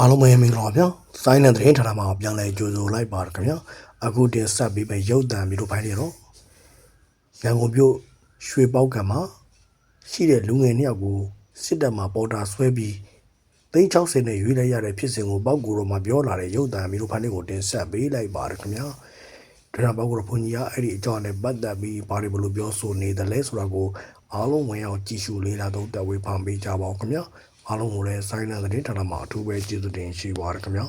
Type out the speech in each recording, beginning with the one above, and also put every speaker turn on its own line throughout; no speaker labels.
အားလုံးပဲမင်္ဂလာပါဗျာစိုင်းနဲ့သတင်းဌာနမှာပြန်လည်ကြိုဆိုလိုက်ပါရခင်ဗျာအခုတင်ဆက်ပြီးပဲရုပ်တံပြီးတော့ဖိုင်းနေတော့ရန်ကုန်မြို့ရွှေပေါက်ကံမှာရှိတဲ့လူငယ်နှစ်ယောက်ကိုစစ်တပ်မှပေါ်တာဆွဲပြီး360နဲ့ရွေးလိုက်ရတဲ့ဖြစ်စဉ်ကိုပေါက်ကူတော့မှပြောလာတဲ့ရုပ်တံပြီးတော့ဖိုင်းကိုတင်ဆက်ပေးလိုက်ပါရခင်ဗျာဒရပေါက်ကူတော့ဘုန်ကြီးကအဲ့ဒီအကြောင်းနဲ့ပတ်သက်ပြီးဘာတွေဘလို့ပြောဆိုနေတယ်လဲဆိုတာကိုအားလုံးဝင်အောင်ကြည့်ရှုလေးလာတော့တက်ဝေးဖန်ပေးကြပါဦးခင်ဗျာ အားလုံးကိုလည်းစိုင်းနဲ့သတင်းဌာနမှာအထူးပဲကျေးဇူးတင်ရှိပါရခင်ဗျာ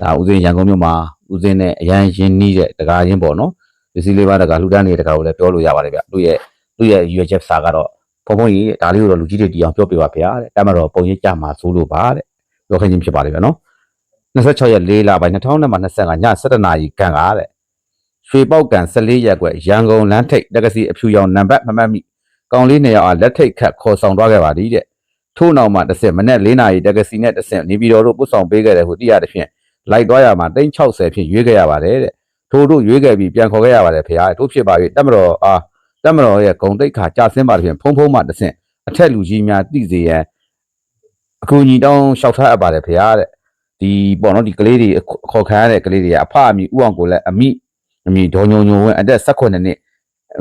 ဒါဦးစင်းရန်ကုန်မြို့မှာဦးစင်းနဲ့အရန်ရင်းနှီးတဲ့တကားရင်းပေါ့နော်ပစ္စည်းလေးပါတကားလှူဒန်းနေတဲ့တကားကိုလည်းပြောလို့ရပါတယ်ဗျသူ့ရဲ့သူ့ရဲ့ UHF စာကတော့ဘုံဘုံကြီးဒါလေးကိုတော့လူကြီးတွေတီအောင်ပြောပြပါဗျာတဲ့တမတော်ပုံရိပ်ကြမှာစိုးလို့ပါတဲ့ပြောခင်းချင်းဖြစ်ပါလိမ့်မယ်နော်26ရက်4လပိုင်း2025ည7:00နာရီခန့်ကတဲ့ ရွှေပေါက်ကန်14ရက်ကွက်ရန်ကုန်လမ်းထိပ်တက္ကစီအဖြူရောင်နံပါတ်မမှတ်မိကောင်လေးနှစ်ယောက်အားလက်ထိတ်ခတ်ခေါ်ဆောင်သွားခဲ့ပါသည်တဲ့ထို့နောက်မှာတစ်ဆက်မနေ့4နာရီတက္ကစီနဲ့တစ်ဆက်နေပြည်တော်တို့ပို့ဆောင်ပေးခဲ့တဲ့ဟိုတိရတဲ့ဖြင့်လိုက်သွားရမှာ360ဖြင့်ရွေးခဲ့ရပါတယ်တဲ့ထို့တို့ရွေးခဲ့ပြီးပြန်ခေါ်ခဲ့ရပါတယ်ဖေ။တို့ဖြစ်ပါ၍တက်မတော်အားတက်မတော်ရဲ့ဂုံတိတ်ခါကြာဆင်းပါတဲ့ဖြင့်ဖုံဖုံမှတဆင့်အထက်လူကြီးများသိစေရန်အကူညီတောင်းလျှောက်ထားအပ်ပါတယ်ဖေ။တဲ့ဒီပေါ့နော်ဒီကလေးတွေအခေါ်ခံရတဲ့ကလေးတွေကအဖအမိဥအောင်ကိုလည်းအမိ အမိဒေါ်ညုံညုံဝင်းအသက်18နှစ်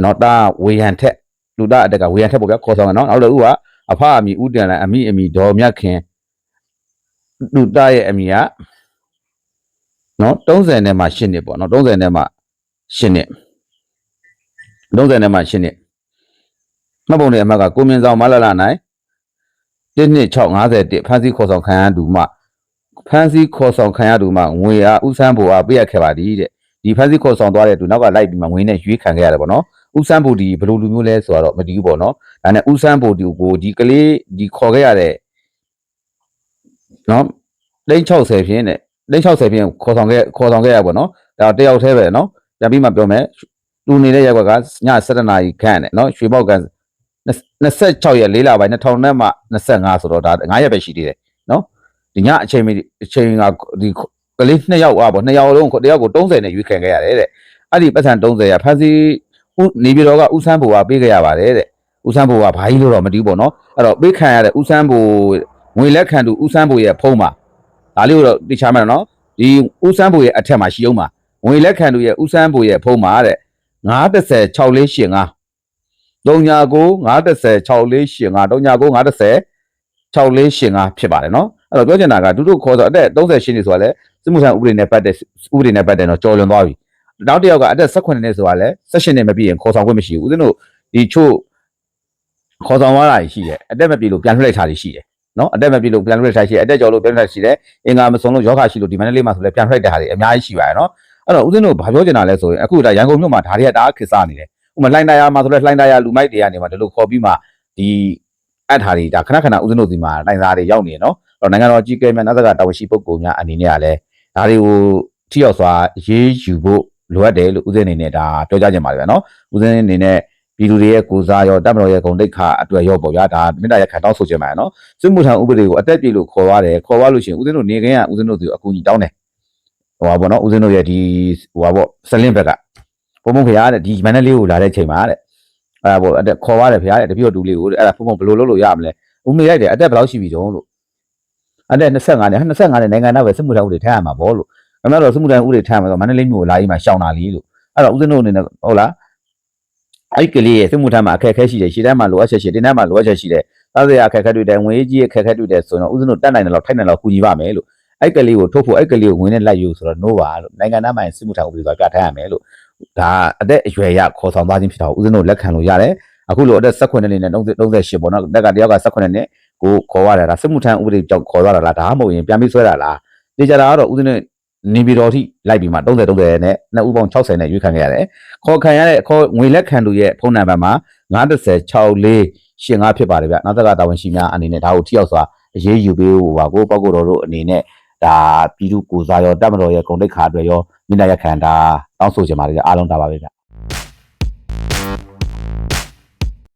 နော်တာဝေယံထက်လူသားအတက်ကဝေယံထက်ပေါ့ဗျာခေါ်ဆောင်တယ်နော်နောက်လည်းဥကအဖအမိဥတန်လည်းအမိအမိဒေါ်မြတ်ခင်လူသားရဲ့အမိကနော်30နဲ့မှ8နှစ်ပေါ့နော်30နဲ့မှ8နှစ်30နဲ့မှ8နှစ်မှတ်ပုံနဲ့အမှတ်ကကိုမြင့်ဆောင်မလာလာနိုင်1နှစ်651ဖန်စီခေါ်ဆောင်ခံရသူမှဖန်စီခေါ်ဆောင်ခံရသူမှငွေအားဥစမ်းဘူအားပေးရခဲ့ပါသည်တဲ့ ဒီဖန်စီခေါ်ဆောင်သွားတဲ့သူနောက်ကလိုက်ပြီးမှငွေနဲ့ရွေးခံခဲ့ရတယ်ပေါ့နော်ဥစမ်းဘူဒီဘယ်လိုလူမျိုးလဲဆိုတော့မတည်ဘူးပေါ့နော်ဒါနဲ့ဥစမ်းဘူဒီကိုဒီကလေးဒီခေါ်ခဲ့ရတဲ့နော်360ဖြင်းတဲ့360ဖြင်းခေါ်ဆောင်ခဲ့ခေါ်ဆောင်ခဲ့ရပါတော့ဒါတယောက်တည်းပဲနော်ပြန်ပြီးမှပြောမယ်လူနေတဲ့ရက်ကွက်ကည7နာရီခန့်နဲ့နော်ရွှေပေါက်က26ရက်4လပိုင်း2000နဲ့မှ25ဆိုတော့ဒါ9ရက်ပဲရှိသေးတယ်နော်ဒီညအချိန်မီအချိန်ကဒီ ကလေး2ယောက်อ่ะပေါ့2ယောက်လုံးတယောက်ကို30နဲ့ရွေးခံခဲ့ရတယ်တဲ့အဲ့ဒီပတ်စံ30ရဖန်စီဦးနေပြည်တော်ကဦးစန်းဘူကပေးခဲ့ရပါတယ်တဲ့ဦးစန်းဘူကဘာကြီးလို့တော့မသိဘူးပေါ့နော်အဲ့တော့ပေးခံရတဲ့ဦးစန်းဘူငွေလက်ခံသူဦးစန်းဘူရဲ့ဖုံးမှာဒါလေးကိုတော့သိချာမယ်နော်ဒီဦးစန်းဘူရဲ့အထက်မှာရှိအောင်ပါငွေလက်ခံသူရဲ့ဦးစန်းဘူရဲ့ဖုံးမှာတဲ့930 6485 39 930 6485 39 930 6485ဖြစ်ပါတယ်နော် အဲ့တော့ပြောချင်တာကဒုတို့ခေါ်ဆိုအသက်30ရှင်းနေဆိုတာလဲစစ်မှုထမ်းဥပဒေနဲ့ပတ်တဲ့ဥပဒေနဲ့ပတ်တဲ့တော့ကြော်လွန်သွားပြီနောက်တစ်ယောက်ကအသက်18နှစ်ဆိုတာလဲ18နှစ်မပြည့်ရင်ခေါ်ဆောင်ခွင့်မရှိဘူးဦးဇင်းတို့ဒီချို့ခေါ်ဆောင်သွားတာရှိတယ်အသက်မပြည့်လို့ပြန်လွှတ်လိုက်တာရှိတယ်နော်အသက်မပြည့်လို့ပြန်လွှတ်လိုက်တာရှိတယ်အသက်ကျော်လို့ပြန်လွှတ်လိုက်ရှိတယ်အင်္ဂါမစုံလို့ယောဂရှိလို့ဒီမန္တလေးမှာဆိုလဲပြန်ထွက်တဲ့ဟာတွေအများကြီးရှိပါတယ်နော်အဲ့တော့ဦးဇင်းတို့ဘာပြောချင်တာလဲဆိုရင်အခုဒါရန်ကုန်မြို့မှာဒါတွေကတအားခစ်စားနေတယ်ဥပမာလှိုင်းတရားမှာဆိုလဲလှိုင်းတရားလူမိုက်တွေကနေမှဒီလိုခေါ်ပြီးမှဒီ အပ်ထားတွေဒါခဏခဏဦးဇင်းတို့ဒီမှာလှိုင်းသားတွေရောက်နေတယ်နော်အဲ့တော့နိုင်ငံတော်ကြီးကဲမြတ်နတ်ကတာဝန်ရှိပုဂ္ဂိုလ်များအနေနဲ့ကလည်းဒါတွေကိုထိရောက်စွာရေးယူဖို့လိုအပ်တယ်လို့ဦးဇင်းအနေနဲ့ဒါပြောကြားချင်ပါတယ်ဗျာနော်ဦးဇင်းအနေနဲ့ပြည်သူတွေရဲ့ကိုစားရောတပ်မတော်ရဲ့ဂုဏ်တိတ်ခါအတွက်ရောပေါ့ဗျာဒါမေတ္တာရက်ခံတောင်းဆိုချင်ပါတယ်နော်စစ်မှုထမ်းဥပဒေကိုအသက်ပြည့်လို့ခေါ်သွားတယ်ခေါ်သွားလို့ရှိရင်ဦးဇင်းတို့နေခင်းကဦးဇင်းတို့ဒီအကူကြီးတောင်းတယ်ဟိုပါဘောနော်ဦးဇင်းတို့ရဲ့ဒီဟိုပါဘောဆလင်းဘက်ကဘုံဘုံခရားတဲ့ဒီမန္တလေးကိုလာတဲ့ချိန်မှာတဲ့ အဲ့ဒါဘောအသက်ခေါ်သွားတယ်ဖရားတဲ့တပြည့်တူလေးကိုအဲ့ဒါဘုံဘုံဘယ်လိုလုပ်လို့ရမလဲဦးမေလိုက်တယ်အသက်ဘယ်လောက်ရှိပြီတုံးလို့အသက်25နဲ့25နဲ့နိုင်ငံသားပဲစစ်မှုထမ်းဥပဒေထမ်းရမှာဘောလို့အမှန်တော့စစ်မှုထမ်းဥပဒေထမ်းရမှာဆိုမန္တလေးမြို့လာကြီးမှာရှောင်တာလीလို့အဲ့တော့ဦးဇင်းတို့အနေနဲ့ဟုတ်လားအဲ့ဒီကလေးရဲ့စစ်မှုထမ်းမှာအခက်အခဲရှိတယ်ရှေ့တန်းမှာလိုအပ်ချက်ရှိတယ်တင်းတန်းမှာလိုအပ်ချက်ရှိတယ်သားစရာအခက်အခဲတွေတဲ့ငွေကြီးအခက်အခဲတွေတဲ့ဆိုတော့ဥစဉ်တို့တက်နိုင်တယ်လို့ထိုက်နိုင်တယ်လို့ကူညီပါမယ်လို့ အဲ့ကလေးကိုထုတ်ဖို့အဲ့ကလေးကိုငွေနဲ့လိုက်ယူဆိုတော့ no ပါလို့နိုင်ငံသားမှန်စစ်မှုထမ်းဥပဒေဆိုတာပြဋ္ဌာန်းရမယ်လို့ဒါအသက်အရွယ်ရခေါ်ဆောင်သွားခြင်းဖြစ်တာကိုဥစဉ်တို့လက်ခံလို့ရတယ်အခုလိုအသက်18နှစ်နဲ့38ပေါ့နော်တက်ကတယောက်က18နှစ်ကိုခေါ်ရတာဒါစစ်မှုထမ်းဥပဒေကြောင့်ခေါ်သွားတာလားဒါမှမဟုတ်ရင်ပြန်ပြီးဆွဲတာလားတေချာတာကတော့ဥစဉ်တို့နေပြည်တော်ထိလိုက်ပြီးမှ30 30နဲ့နှစ်ဦးပေါင်း60နဲ့ရွေးခံခဲ့ရတယ်ခေါ်ခံရတဲ့ခေါ်ငွေလက်ခံသူရဲ့ဖုန်းနံပါတ်မှာ930 64ရှင်ငါဖြစ်ပါတယ်ဗျနောက်သက်ကတာဝန်ရှိများအနေနဲ့ဒါကိုထိရောက်စွာအရေးယူပေးဖို့ပါကိုပောက်ကိုတော်တို့အနေနဲ့ ဒါပြည်သူကိုစားရောတပ်မတော်ရဲ့ဂုဏ်တိတ်ခါအတွက်ရောမိနာရက်ခံတာတောင်းဆိုချင်ပါတယ်ဗျအားလုံးဒါပါပဲဗျ